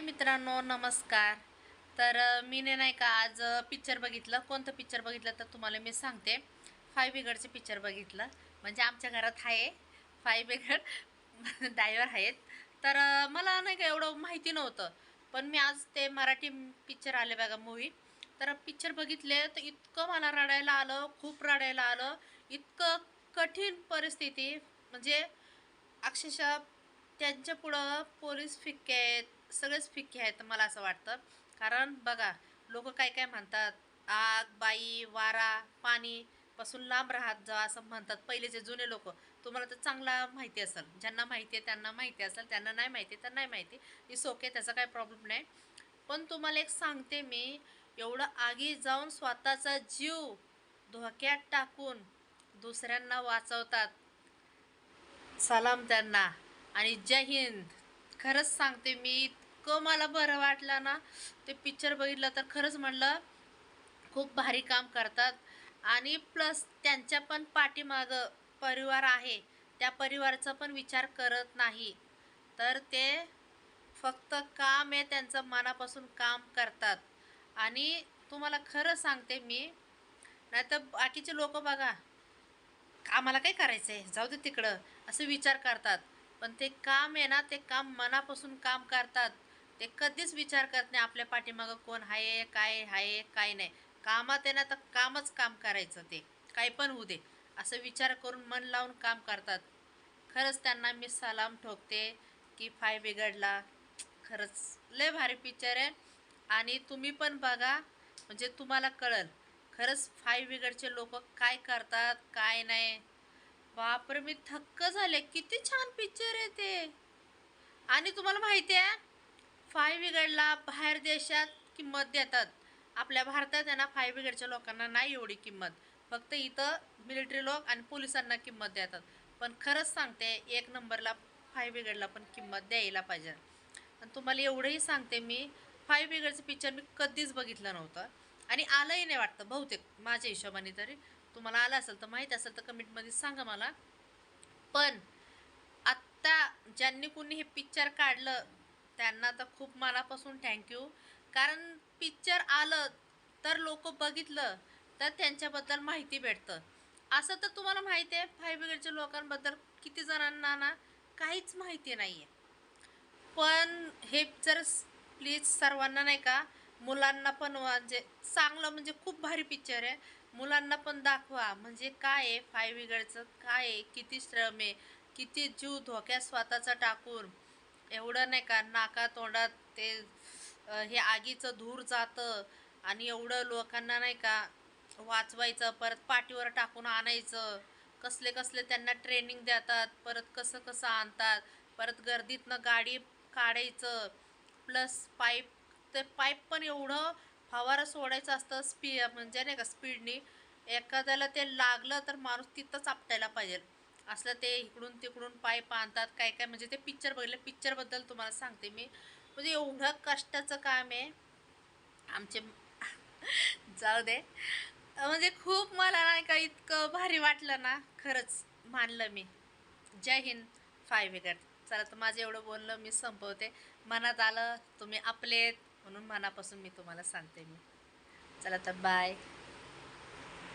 हाय मित्रांनो नमस्कार. तर मीने मी ने नाही का आज पिक्चर बघितलं. कोणतं पिक्चर बघितलं तर तुम्हाला मी सांगते. फाय बिगडचे पिक्चर बघितलं. म्हणजे आमच्या घरात आहे फाय बिगड डायवर आहेत तर मला नाही का एवढं माहिती नव्हतं. पण मी आज ते मराठी पिक्चर आले बघा मूवी तर पिक्चर बघितले तर इतकं मला रडायला आलं खूप रडायला आलं. इतकं कठीण परिस्थिती. म्हणजे अक्षरशः त्यांच्या पुढं पोलीस फिक्के आहेत सगळेच फिक्के आहेत मला असं वाटतं. कारण बघा लोक काय काय म्हणतात आग बाई वारा पाणी पासून लांब राहत जा असं म्हणतात. पहिलेचे जुने लोक तुम्हाला तर चांगला माहिती असेल. ज्यांना माहिती आहे त्यांना माहिती असेल त्यांना नाही माहिती तर नाही माहिती इस ओके त्याचा काही प्रॉब्लेम नाही. पण तुम्हाला एक सांगते मी एवढं आगी जाऊन स्वतःचा जीव धोक्यात टाकून दुसऱ्यांना वाचवतात. सलाम त्यांना. आणि जय हिंद. खरंच सांगते मी इतकं मला बरं वाटलं ना ते पिक्चर बघितलं तर खरंच म्हणलं खूप भारी काम करतात. आणि प्लस त्यांच्या पण पाठीमागं परिवार आहे त्या परिवाराचा पण विचार करत नाही. तर ते फक्त काम आहे त्यांचं मनापासून काम करतात. आणि तुम्हाला खरं सांगते मी नाहीतर बाकीचे लोक बघा आम्हाला काय करायचं आहे जाऊ दे तिकडं असं विचार करतात. पण ते काम आहे ना ते काम मनापासून काम करतात. ते कधीच विचार करत नाही आपल्या पाठीमागं कोण आहे काय आहे काय नाही. कामात आहे ना तर कामच काम करायचं ते. काय पण होऊ दे. असं विचार करून मन लावून काम करतात. खरंच त्यांना मी सलाम ठोकते की फाय बिघडला. खरंच लय भारी पिक्चर आहे. आणि तुम्ही पण बघा म्हणजे तुम्हाला कळल. खरंच फाय बिघडचे लोक काय करतात काय नाही. बापरे मी थक्क झाले. किती छान पिक्चर आहे ते. आणि तुम्हाला माहिती आहे फाय बिगडला बाहेर देशात किंमत देतात. आपल्या भारतात आहे ना फाय बिगडच्या लोकांना नाही एवढी किंमत. फक्त इथं मिलिटरी लोक आणि पोलिसांना किंमत देतात. पण खरंच सांगते एक नंबरला फाय बिगडला पण किंमत द्यायला पाहिजे. आणि तुम्हाला एवढंही सांगते मी फाय बिगडचं पिक्चर मी कधीच बघितलं नव्हतं. आणि आलंही नाही वाटतं बहुतेक माझ्या हिशोबाने तरी. तुम्हाला आलं असेल तर माहीत असेल तर कमेंटमध्ये सांगा मला. पण आत्ता ज्यांनी कुणी हे पिक्चर काढलं त्यांना तर खूप मनापासून थँक्यू कारण पिक्चर आलं तर लोक बघितलं तर त्यांच्याबद्दल माहिती भेटतं. असं तर तुम्हाला माहिती आहे फाय बिगडच्या लोकांबद्दल किती जणांना ना काहीच माहिती नाही आहे पण हे जर प्लीज सर्वांना नाही का मुलांना पण म्हणजे चांगलं म्हणजे खूप भारी पिक्चर आहे. मुलांना पण दाखवा. म्हणजे काय आहे? फाय बिगडचं काय आहे? किती श्रम आहे? किती जीव धोक्यात स्वतःचा टाकून एवढं नाही का नाका तोंडात ते हे आगीचं धूर जातं आणि एवढं लोकांना नाही का वाचवायचं परत पाठीवर टाकून आणायचं. कसले कसले त्यांना ट्रेनिंग देतात परत कसं कसं आणतात परत गर्दीतनं गाडी काढायचं. प्लस पाईप ते पाईप पण एवढं फवारा सोडायचं असतं स्पी म्हणजे नाही का स्पीडनी. एखाद्याला ते लागलं तर माणूस तिथंच आपटायला पाहिजे. असलं ते इकडून तिकडून पाय आणतात काय काय म्हणजे ते पिक्चर बघितलं. पिक्चरबद्दल तुम्हाला सांगते मी. म्हणजे एवढं कष्टाचं काम आहे. आमचे जाऊ दे. म्हणजे खूप मला नाही का इतकं भारी वाटलं ना खरंच मानलं मी. जय हिंद फाय वगैरे. चला तर माझं एवढं बोललं मी संपवते. मनात आलं तुम्ही आपलेत म्हणून मनापासून मी तुम्हाला सांगते मी. चला तर बाय